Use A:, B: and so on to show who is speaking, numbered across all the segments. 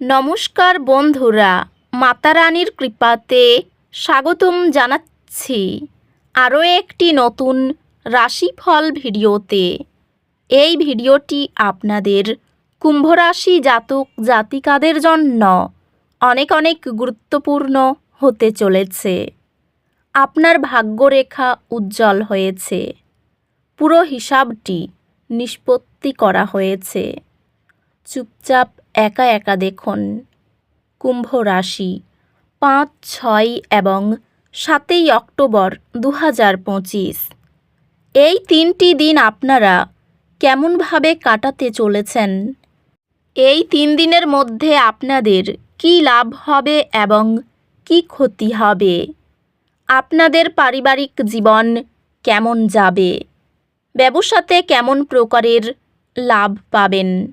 A: নমস্কার বন্ধুরা, মাতারানীর কৃপাতে স্বাগতম জানাচ্ছি আরও একটি নতুন রাশিফল ভিডিওতে। এই ভিডিওটি আপনাদের কুম্ভরাশি জাতক জাতিকাদের জন্য অনেক অনেক গুরুত্বপূর্ণ হতে চলেছে। আপনার ভাগ্যরেখা উজ্জ্বল হয়েছে। পুরো হিসাবটি নিষ্পত্তি করা হয়েছে। চুপচাপ একা একা দেখুন। কুম্ভ রাশি, পাঁচ, ছয় এবং সাতই অক্টোবর দু হাজার পঁচিশ। এই তিনটি দিন আপনারা কেমনভাবে কাটাতে চলেছেন? এই তিন দিনের মধ্যে আপনাদের কী লাভ হবে এবং কী ক্ষতি হবে? আপনাদের পারিবারিক জীবন কেমন যাবে? ব্যবসাতে কেমন প্রকারের লাভ পাবেন?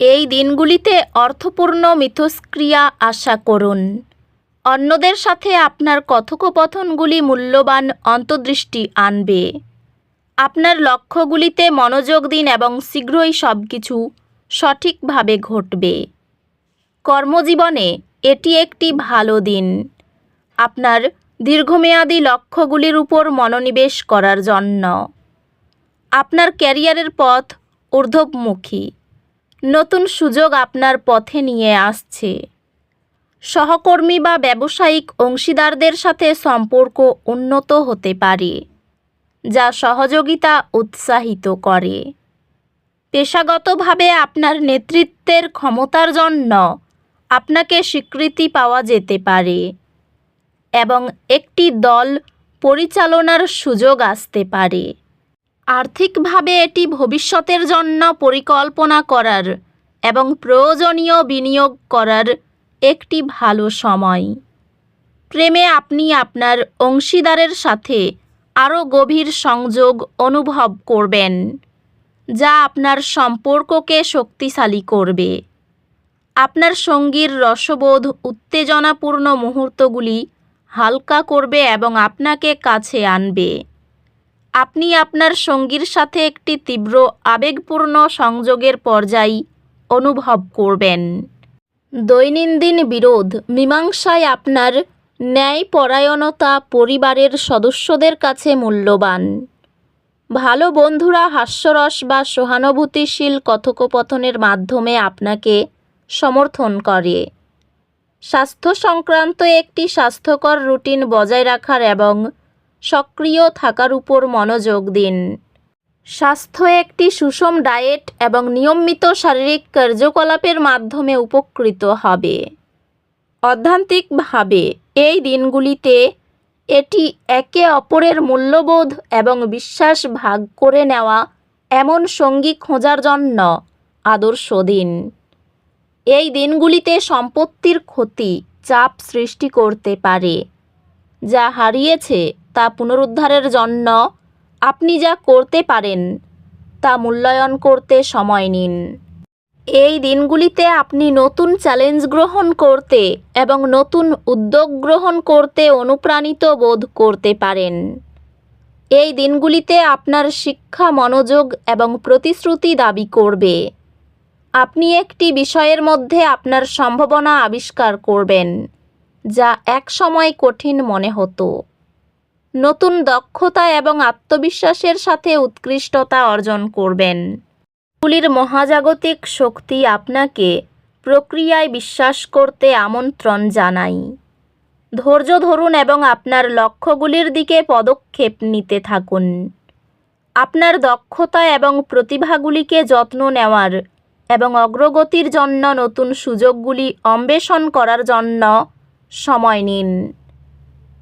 A: এই দিনগুলিতে অর্থপূর্ণ মিথস্ক্রিয়া আশা করুন। অন্যদের সাথে আপনার কথোপকথনগুলি মূল্যবান অন্তর্দৃষ্টি আনবে। আপনার লক্ষ্যগুলিতে মনোযোগ দিন এবং শীঘ্রই সব কিছু সঠিকভাবে ঘটবে। কর্মজীবনে এটি একটি ভালো দিন। আপনার দীর্ঘমেয়াদী লক্ষ্যগুলির উপর মনোনিবেশ করার জন্য। আপনার ক্যারিয়ারের পথ ঊর্ধ্বমুখী। নতুন সুযোগ আপনার পথে নিয়ে আসছে। সহকর্মী বা ব্যবসায়িক অংশীদারদের সাথে সম্পর্ক উন্নত হতে পারে, যা সহযোগিতা উৎসাহিত করে। পেশাগতভাবে আপনার নেতৃত্বের ক্ষমতার জন্য আপনাকে স্বীকৃতি পাওয়া যেতে পারে এবং একটি দল পরিচালনার সুযোগ আসতে পারে। আর্থিকভাবে এটি ভবিষ্যতের জন্য পরিকল্পনা করার এবং প্রয়োজনীয় বিনিয়োগ করার একটি ভালো সময়। প্রেমে আপনি আপনার অংশীদারের সাথে আরও গভীর সংযোগ অনুভব করবেন, যা আপনার সম্পর্ককে শক্তিশালী করবে। আপনার সঙ্গীর রসবোধ উত্তেজনাপূর্ণ মুহূর্তগুলি হালকা করবে এবং আপনাকে কাছে আনবে। আপনি আপনার সঙ্গীর সাথে একটি তীব্র আবেগপূর্ণ সংযোগের পর্যায় অনুভব করবেন। দৈনন্দিন বিরোধ, মীমাংসায় আপনার ন্যায়পরায়ণতা পরিবারের সদস্যদের কাছে মূল্যবান। ভালো বন্ধুরা হাস্যরস বা সহানুভূতিশীল কথোপকথনের মাধ্যমে আপনাকে সমর্থন করে। স্বাস্থ্য সংক্রান্ত একটি স্বাস্থ্যকর রুটিন বজায় রাখার এবং সক্রিয় থাকার উপর মনোযোগ দিন। স্বাস্থ্য একটি সুষম ডায়েট এবং নিয়মিত শারীরিক কার্যকলাপের মাধ্যমে উপকৃত হবে। অধ্যান্তিকভাবে, এই দিনগুলিতে এটি একে অপরের মূল্যবোধ এবং বিশ্বাস ভাগ করে নেওয়া এমন সঙ্গী খোঁজার জন্য আদর্শ দিন। এই দিনগুলিতে সম্পত্তির ক্ষতি, চাপ সৃষ্টি করতে পারে। যা হারিয়েছে তা পুনরুদ্ধারের জন্য আপনি যা করতে পারেন, তা মূল্যায়ন করতে সময় নিন। এই দিনগুলিতে আপনি নতুন চ্যালেঞ্জ গ্রহণ করতে এবং নতুন উদ্যোগ গ্রহণ করতে অনুপ্রাণিত বোধ করতে পারেন। এই দিনগুলিতে আপনার শিক্ষা, মনোযোগ এবং প্রতিশ্রুতি দাবি করবে। আপনি একটি বিষয়ের মধ্যে আপনার সম্ভাবনা আবিষ্কার করবেন। যা একসময় কঠিন মনে হতো। নতুন দক্ষতা এবং আত্মবিশ্বাসের সাথে উৎকৃষ্টতা অর্জন করবেন। গুলির মহাজাগতিক শক্তি আপনাকে প্রক্রিয়ায় বিশ্বাস করতে আমন্ত্রণ জানাই। ধৈর্য ধরুন এবং আপনার লক্ষ্যগুলির দিকে পদক্ষেপ নিতে থাকুন। আপনার দক্ষতা এবং প্রতিভাগুলিকে যত্ন নেওয়ার এবং অগ্রগতির জন্য নতুন সুযোগগুলি অন্বেষণ করার জন্য সময় নিন।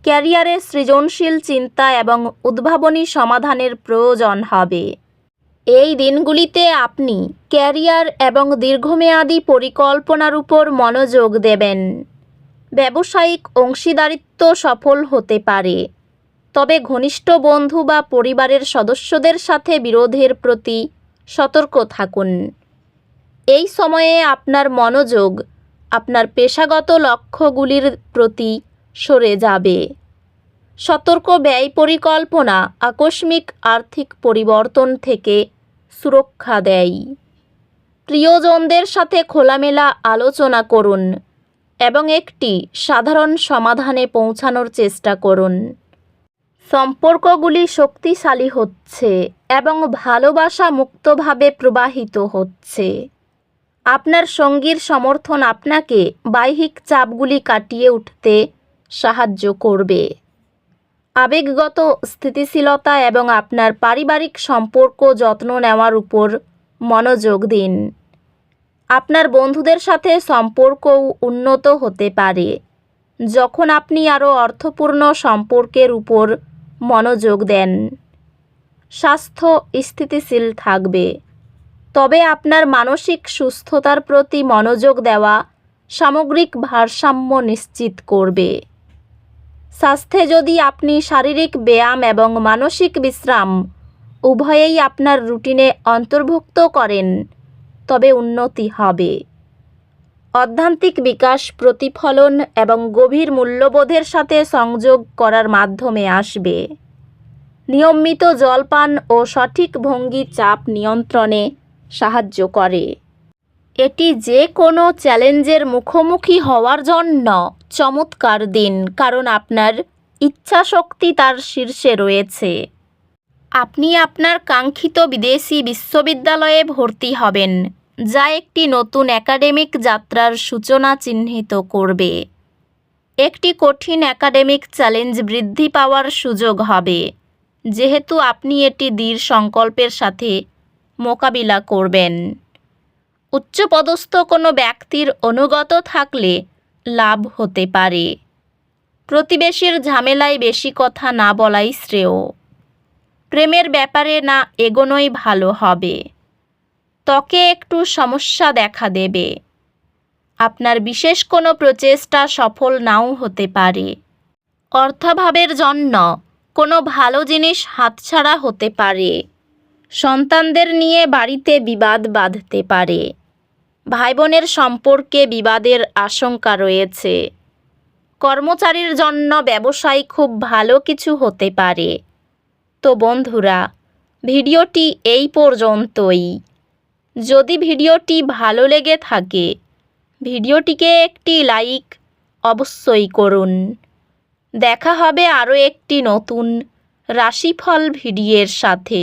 A: ক্যারিয়ারে সৃজনশীল চিন্তা এবং উদ্ভাবনী সমাধানের প্রয়োজন হবে। এই দিনগুলিতে আপনি ক্যারিয়ার এবং দীর্ঘমেয়াদী পরিকল্পনার উপর মনোযোগ দেবেন। ব্যবসায়িক অংশীদারিত্ব সফল হতে পারে। তবে ঘনিষ্ঠ বন্ধু বা পরিবারের সদস্যদের সাথে বিরোধের প্রতি সতর্ক থাকুন। এই সময়ে আপনার মনোযোগ আপনার পেশাগত লক্ষ্যগুলির প্রতি সরে যাবে। সতর্ক ব্যয় পরিকল্পনা আকস্মিক আর্থিক পরিবর্তন থেকে সুরক্ষা দেয়। প্রিয়জনদের সাথে খোলামেলা আলোচনা করুন এবং একটি সাধারণ সমাধানে পৌঁছানোর চেষ্টা করুন। সম্পর্কগুলি শক্তিশালী হচ্ছে এবং ভালোবাসা মুক্তভাবে প্রবাহিত হচ্ছে। আপনার সঙ্গীর সমর্থন আপনাকে বাহ্যিক চাপগুলি কাটিয়ে উঠতে সাহায্য করবে। আবেগগত স্থিতিশীলতা এবং আপনার পারিবারিক সম্পর্ক যত্ন নেওয়ার উপর মনোযোগ দিন। আপনার বন্ধুদের সাথে সম্পর্কও উন্নত হতে পারে। যখন আপনি আরও অর্থপূর্ণ সম্পর্কের উপর মনোযোগ দেন, স্বাস্থ্য স্থিতিশীল থাকবে। তবে আপনার মানসিক সুস্থতার প্রতি মনোযোগ দেওয়া সামগ্রিক ভারসাম্য নিশ্চিত করবে। স্বাস্থ্যে যদি আপনি শারীরিক ব্যায়াম এবং মানসিক বিশ্রাম উভয়েই আপনার রুটিনে অন্তর্ভুক্ত করেন, তবে উন্নতি হবে। অধ্যান্তিক বিকাশ, প্রতিফলন এবং গভীর মূল্যবোধের সাথে সংযোগ করার মাধ্যমে আসবে। নিয়মিত জলপান ও সঠিক ভঙ্গি চাপ নিয়ন্ত্রণে সাহায্য করে। এটি যে কোনো চ্যালেঞ্জের মুখোমুখি হওয়ার জন্য চমৎকার দিন, কারণ আপনার ইচ্ছাশক্তি তার শীর্ষে রয়েছে। আপনি আপনার কাঙ্ক্ষিত বিদেশি বিশ্ববিদ্যালয়ে ভর্তি হবেন, যা একটি নতুন একাডেমিক যাত্রার সূচনা চিহ্নিত করবে। একটি কঠিন একাডেমিক চ্যালেঞ্জ বৃদ্ধি পাওয়ার সুযোগ হবে। যেহেতু আপনি এটি দৃঢ় সংকল্পের সাথে মোকাবিলা করবেন। উচ্চপদস্থ কোনো ব্যক্তির অনুগত থাকলে লাভ হতে পারে। প্রতিবেশীর ঝামেলায় বেশি কথা না বলাই শ্রেয়। প্রেমের ব্যাপারে না এগোনোই ভালো হবে। ত্বকে একটু সমস্যা দেখা দেবে। আপনার বিশেষ কোনো প্রচেষ্টা সফল নাও হতে পারে। অর্থাভাবের জন্য কোনো ভালো জিনিস হাতছাড়া হতে পারে। সন্তানদের নিয়ে বাড়িতে বিবাদ বাঁধতে পারে। ভাই বোনের সম্পর্কে বিবাদের আশঙ্কা রয়েছে। কর্মচারীর জন্য ব্যবসায় খুব ভালো কিছু হতে পারে। তো বন্ধুরা, ভিডিওটি এই পর্যন্তই। যদি ভিডিওটি ভালো লেগে থাকে, ভিডিওটিকে একটি লাইক অবশ্যই করুন। দেখা হবে আরও একটি নতুন রাশিফল ভিডিওর সাথে।